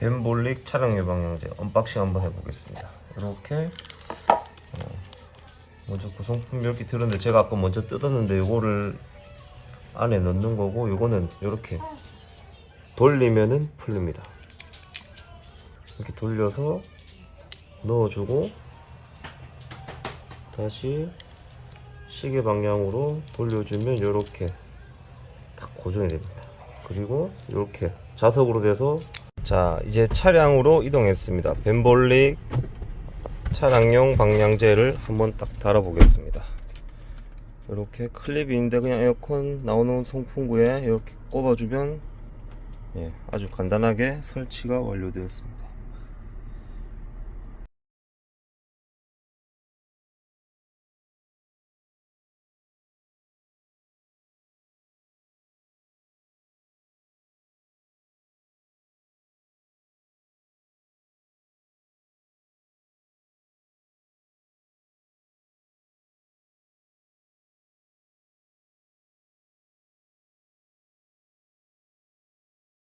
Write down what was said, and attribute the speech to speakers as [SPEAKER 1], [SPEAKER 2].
[SPEAKER 1] 벤볼릭 차량 예방용제 언박싱 한번 해보겠습니다. 이렇게 어, 먼저 구성품 이렇게 들었는데 제가 아까 먼저 뜯었는데 이거를 안에 넣는 거고 이거는 이렇게 돌리면은 풀립니다. 이렇게 돌려서 넣어주고 다시 시계 방향으로 돌려주면 이렇게 딱 고정이 됩니다. 그리고 이렇게 자석으로 돼서 자 이제 차량으로 이동했습니다. 벤볼릭 차량용 방향제를 한번 딱 달아 보겠습니다. 이렇게 클립인데 그냥 에어컨 나오는 송풍구에 이렇게 꼽아주면 예, 아주 간단하게 설치가 완료되었습니다.